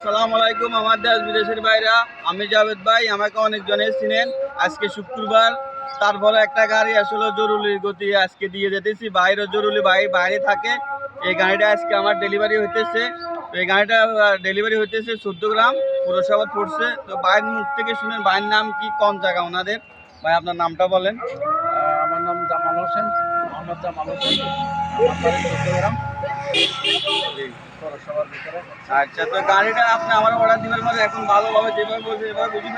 সালাম আলাইকুম আমার দেশ বিদেশের বাইরা আমি জাভেদ ভাই, আমাকে অনেকজনে চিনেন। আজকে শুক্রবার। তারপরে একটা গাড়ি আসলে জরুরি গতি আজকে দিয়ে যেতেছি। বাইরে জরুরি, ভাই বাইরে থাকে। এই গাড়িটা আজকে আমার ডেলিভারি হইতেছে। এই গাড়িটা ডেলিভারি হইতেছে চোদ্দ গ্রাম। পুরসভা পড়ছে। তো বাইরের মুখ থেকে শুনেন, ভাইয়ের নাম কি কম জায়গা ওনাদের? ভাই, আপনার নামটা বলেন। আমার নাম জামাল হোসেন। মোহাম্মদ জামাল হোসেন। বাড়ি আচ্ছা তো গাড়িটা আপনি আমার অর্ডার দিবেন মানে এখন ভালোভাবে যেভাবে বলছে এভাবে বুঝে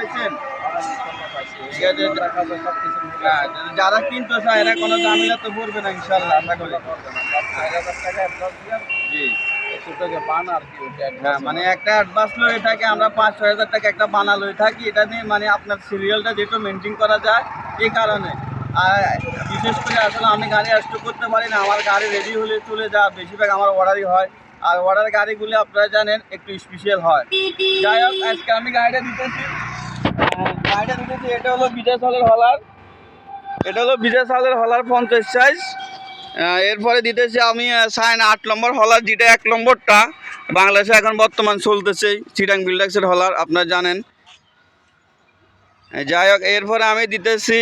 হ্যাঁ, যারা কিনতে এরা কোনো ঝামেলা তো পড়বে না ইনশাল্লাহ আশা করি। হ্যাঁ মানে একটা অ্যাডভান্স লয়ে থাকে আমরা পাঁচ হাজার টাকা একটা বানা থাকি এটা মানে আপনার সিরিয়ালটা করা যায় কারণে। আর বিশেষ করে আসলে আমি গাড়ি করতে পারি না আমার গাড়ি রেডি হলে চলে যা বেশিরভাগ আমার অর্ডারই হয়। আর অর্ডার গাড়িগুলো আপনারা জানেন একটু স্পেশাল হয়। যাই হোক, আজকে আমি গাড়িটা দিতেছি। গাড়িটা দিতেছি, এটা হলো বিজয় সালের হলার। এটা হলো বিজয় সালের হলার পঞ্চাশ সাইজ এরপরে দিতেছি আমি সাইন আট নম্বর হলার, যেটা এক নম্বরটা। বাংলাদেশে এখন বর্তমান চলতেছে চিটাং বিল্ডাক্সের হলার, আপনারা জানেন। যাই হোক, এরপরে আমি দিতেছি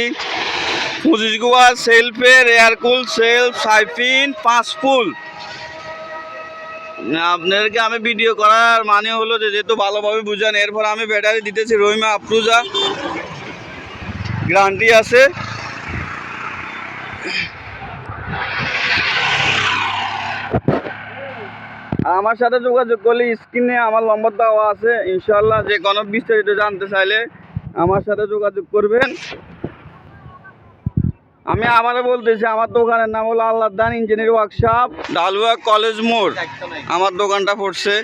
পঁচিশ গোয়া সেলফের এয়ারকুল সেলফ সাইফিন, পাঁচ ফুল। আপনাদেরকে আমি ভিডিও করার মানে হলো যে যেহেতু ভালোভাবে বুঝান, এরপর আমি ব্যাটারি দিতেছি রহিমা আফরুজা গ্যারান্টি আছে। আমার সাথে যোগাযোগ করলে স্ক্রিনে আমার নম্বর দেওয়া আছে। ইনশাল্লাহ যে কোনো বিস্তারিত জানতে চাইলে আমার সাথে যোগাযোগ করবেন। আমি আমারে বলতেছি, আমার দোকানের নাম হলো আল্লাহ দান ইঞ্জিনিয়ার ওয়ার্কশপ। ডালুয়া কলেজ মোড়। আমার দোকানটা পড়ছে।